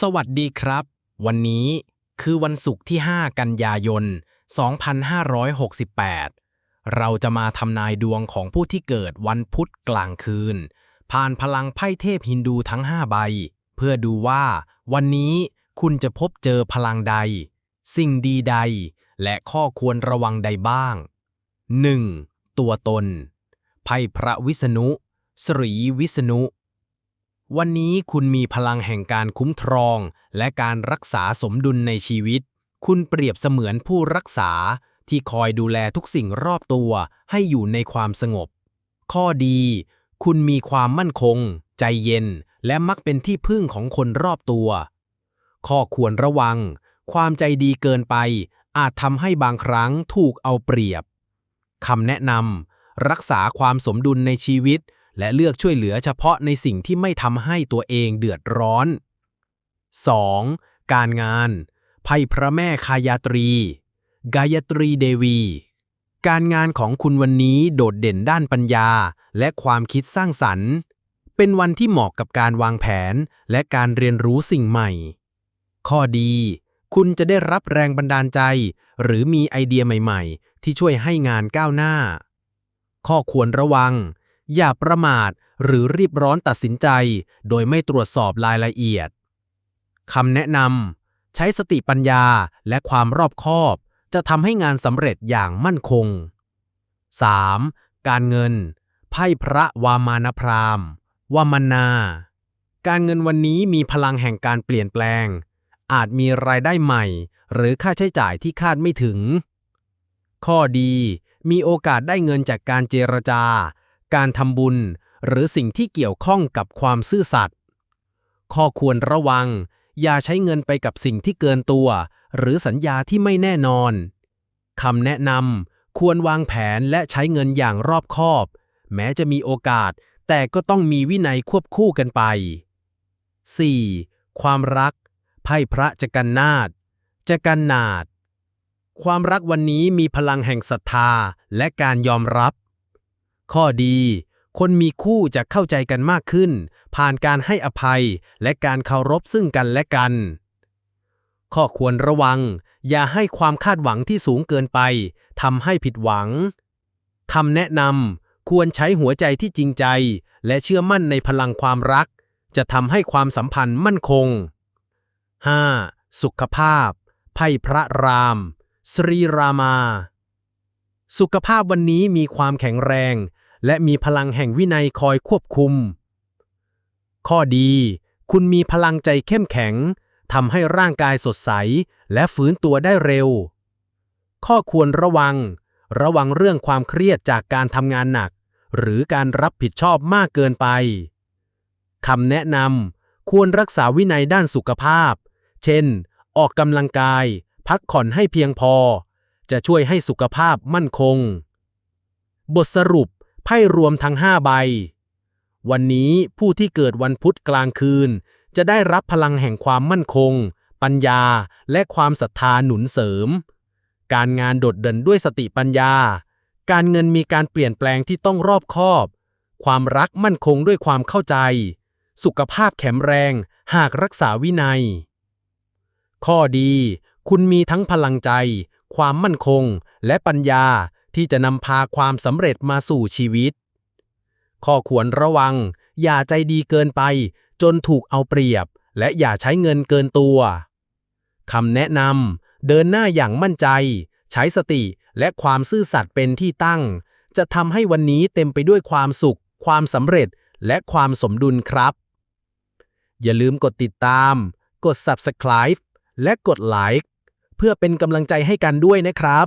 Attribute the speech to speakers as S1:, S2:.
S1: สวัสดีครับ วันนี้คือวันศุกร์ที่ 5 กันยายน 2568 เราจะมาทำนายดวงของผู้ที่เกิดวันพุธกลางคืน ผ่านพลังไพ่เทพฮินดูทั้ง 5 ใบ เพื่อดูว่าวันนี้คุณจะพบเจอพลังใด สิ่งดีใด และข้อควรระวังใดบ้าง 1. ตัวตน ไพ่พระวิษณุ สรีวิษณุ วันนี้คุณมีพลังแห่งการคุ้มครอง และการรักษาสมดุลในชีวิต คุณเปรียบเสมือนผู้รักษาที่คอยดูแลทุกสิ่งรอบตัวให้อยู่ในความสงบ ข้อดี คุณมีความมั่นคง ใจเย็น และมักเป็นที่พึ่งของคนรอบตัว ข้อควรระวัง ความใจดีเกินไป อาจทำให้บางครั้งถูกเอาเปรียบคำแนะนำรักษาความสมดุลในชีวิต และเลือกช่วยเหลือเฉพาะในสิ่งที่ไม่ทำให้ตัวเองเดือดร้อน 2. การงาน ไพ่พระแม่คายาตรี กายตรีเดวี การงานของคุณวันนี้โดดเด่นด้านปัญญา และความคิดสร้างสรรค์ เป็นวันที่เหมาะกับการวางแผน และการเรียนรู้สิ่งใหม่ ข้อดี คุณจะได้รับแรงบันดาลใจ หรือมีไอเดียใหม่ ๆ ที่ช่วยให้งานก้าวหน้า ข้อควรระวัง อย่าประมาทหรือรีบร้อนตัดสินใจ โดยไม่ตรวจสอบรายละเอียดคำแนะนำใช้สติปัญญาและความรอบคอบ จะทำให้งานสำเร็จอย่างมั่นคง 3. การเงิน ไพ่พระวามานพรามวามนา การเงินวันนี้มีพลังแห่งการเปลี่ยนแปลง อาจมีรายได้ใหม่ หรือค่าใช้จ่ายที่คาดไม่ถึง ข้อดี มีโอกาสได้เงินจากการเจรจา การทำบุญ หรือสิ่งที่เกี่ยวข้องกับความซื่อสัตย์ข้อควรระวัง อย่าใช้เงินไปกับสิ่งที่เกินตัว หรือสัญญาที่ไม่แน่นอนคำแนะนำควรวางแผนและใช้เงินอย่างรอบคอบ แม้จะมีโอกาส แต่ก็ต้องมีวินัยควบคู่กันไป 4. ความรัก ไพ่พระจักรนาฏจักรนาฏความรักวันนี้มีพลังแห่งศรัทธาและการยอมรับ ข้อดี คนมีคู่จะเข้าใจกันมากขึ้น ผ่านการให้อภัยและการเคารพซึ่งกันและกัน ข้อควรระวัง อย่าให้ความคาดหวังที่สูงเกินไปทำให้ผิดหวังคำแนะนำควรใช้หัวใจที่จริงใจ และเชื่อมั่นในพลังความรัก จะทำให้ความสัมพันธ์มั่นคง 5. สุขภาพ ไพ่พระราม สรีรามา สุขภาพวันนี้มีความแข็งแรง และมีพลังแห่งวินัยคอยควบคุม ข้อดี คุณมีพลังใจเข้มแข็งทำให้ร่างกายสดใส และฟื้นตัวได้เร็ว ข้อควรระวัง ระวังเรื่องความเครียดจากการทำงานหนัก หรือการรับผิดชอบมากเกินไปคำแนะนำควรรักษาวินัยด้านสุขภาพ เช่น ออกกำลังกาย พักผ่อนให้เพียงพอ จะช่วยให้สุขภาพมั่นคง บทสรุป ไพ่รวมทั้ง 5 ใบ วันนี้ผู้ที่เกิดวันพุธกลางคืน จะได้รับพลังแห่งความมั่นคง ปัญญา และความศรัทธาหนุนเสริม การงานโดดเด่นด้วยสติปัญญา การเงินมีการเปลี่ยนแปลงที่ต้องรอบคอบ ความรักมั่นคงด้วยความเข้าใจ สุขภาพแข็งแรงหากรักษาวินัย ข้อดี คุณมีทั้งพลังใจ ความมั่นคง และปัญญา ที่จะนำพาความสำเร็จมาสู่ชีวิต ข้อควรระวัง อย่าใจดีเกินไป จนถูกเอาเปรียบ และอย่าใช้เงินเกินตัวคำแนะนำเดินหน้าอย่างมั่นใจ ใช้สติและความซื่อสัตย์เป็นที่ตั้ง จะทำให้วันนี้เต็มไปด้วยความสุข ความสำเร็จและความสมดุลครับ อย่าลืมกดติดตาม กด subscribe และกดไลค์เพื่อเป็นกำลังใจให้กันด้วยนะครับ